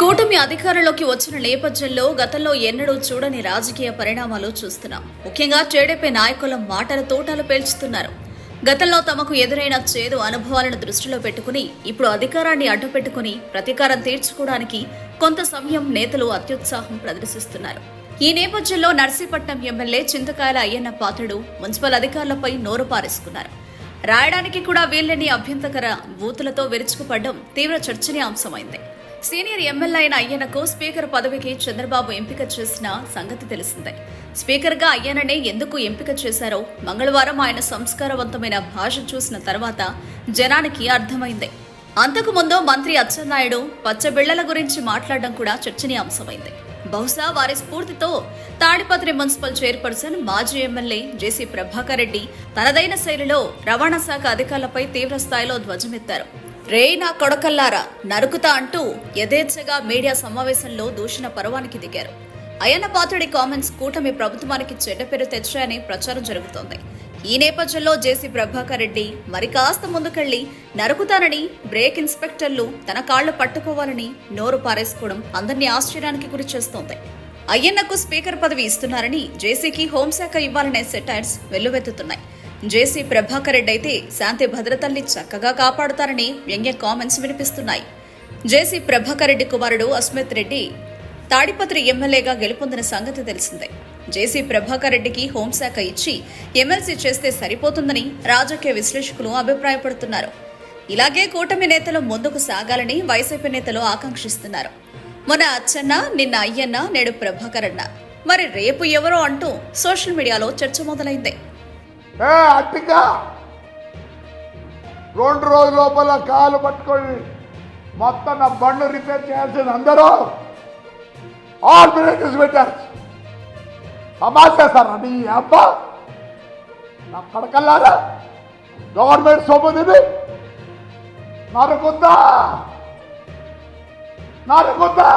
కూటమి అధికారంలోకి వచ్చిన నేపథ్యంలో గతంలో ఎన్నడూ చూడని రాజకీయ పరిణామాలు చూస్తున్నాం. ముఖ్యంగా టీడీపీ నాయకుల మాటల తోటలు పేల్చుతున్నారు. గతంలో తమకు ఎదురైన చేదు అనుభవాలను దృష్టిలో పెట్టుకుని ఇప్పుడు అధికారాన్ని అడ్డుపెట్టుకుని ప్రతీకారం తీర్చుకోవడానికి కొంత సమయం నేతలు అత్యుత్సాహం ప్రదర్శిస్తున్నారు. ఈ నేపథ్యంలో నర్సీపట్నం ఎమ్మెల్యే చింతకాయల అయ్యన్న పాత్రుడు మున్సిపల్ అధికారులపై నోరు పారేసుకున్నారు. రాయడానికి కూడా వీల్లేని అభ్యంతకర బూతులతో విరుచుకుపడడం తీవ్ర చర్చనీయాంశమైంది సీనియర్ ఎమ్మెల్యే అయిన అయ్యనకు స్పీకర్ పదవికి చంద్రబాబు ఎంపిక చేసిన సంగతి తెలిసిందే. స్పీకర్గా అయ్యననే ఎందుకు ఎంపిక చేశారో మంగళవారం ఆయన సంస్కారవంతమైన భాష చూసిన తర్వాత జనానికి అర్థమైంది. అంతకు ముందు మంత్రి అచ్చెన్నాయుడు పచ్చబిళ్ళల గురించి మాట్లాడడం కూడా చర్చనీయాంశమైంది బహుశా వారి స్ఫూర్తితో తాడిపత్రి మున్సిపల్ చైర్పర్సన్ మాజీ ఎమ్మెల్యే జేసీ ప్రభాకర్ రెడ్డి తనదైన శైలిలో రవాణా శాఖ అధికారులపై తీవ్ర స్థాయిలో ధ్వజమెత్తారు. రే నా కొడకల్లారా నరుకుతా అంటూ యథేచ్ఛగా మీడియా సమావేశంలో దూషణ పర్వానికి దిగారు. అయ్యన్న పాత్రుడి కామెంట్స్ కూటమి ప్రభుత్వానికి చెడ్డ పేరు తెచ్చాయని ప్రచారం జరుగుతోంది. ఈ నేపథ్యంలో జేసీ ప్రభాకర్ రెడ్డి మరి కాస్త ముందుకెళ్ళి నరుకుతానని బ్రేక్ ఇన్స్పెక్టర్లు తన కాళ్ళు పట్టుకోవాలని నోరు పారేసుకోవడం అందరినీ ఆశ్చర్యానికి గురి చేస్తోంది. అయ్యన్నకు స్పీకర్ పదవి ఇస్తున్నారని జేసీకి హోంశాఖ ఇవ్వాలనే సెటైర్స్ వెల్లువెత్తుతున్నాయి. జేసీ ప్రభాకర్ రెడ్డి అయితే శాంతి భద్రతల్ని చక్కగా కాపాడుతారని వ్యంగ్య కామెంట్స్ వినిపిస్తున్నాయి. జేసీ ప్రభాకర్ రెడ్డి కుమారుడు అస్మిత్ రెడ్డి తాడిపత్రి ఎమ్మెల్యేగా గెలుపొందిన సంగతి తెలిసిందే. జేసీ ప్రభాకర్ రెడ్డికి హోంశాఖ ఇచ్చి ఎమ్మెల్సీ చేస్తే సరిపోతుందని రాజకీయ విశ్లేషకులు అభిప్రాయపడుతున్నారు. ఇలాగే కూటమి నేతలు ముందుకు సాగాలని వైసీపీ నేతలు ఆకాంక్షిస్తున్నారు. మొన్న అచ్చన్న నిన్న అయ్యన్న నేడు ప్రభాకర్ అన్న. మరి రేపు ఎవరో అంటూ సోషల్ మీడియాలో చర్చ మొదలైంది. రెండు రోజుల లోపల కాలు పట్టుకొని మొత్తం నా బండ్లు రిపేర్ చేయాల్సింది అందరూ. ఆల్ బ్రేకర్స్ పెట్టారు. తమాషేస్తారా నీ అమ్మ నా కడకల్లారా? గవర్నమెంట్ సొమ్ము తిని నరుకుందా? నరుకుందా?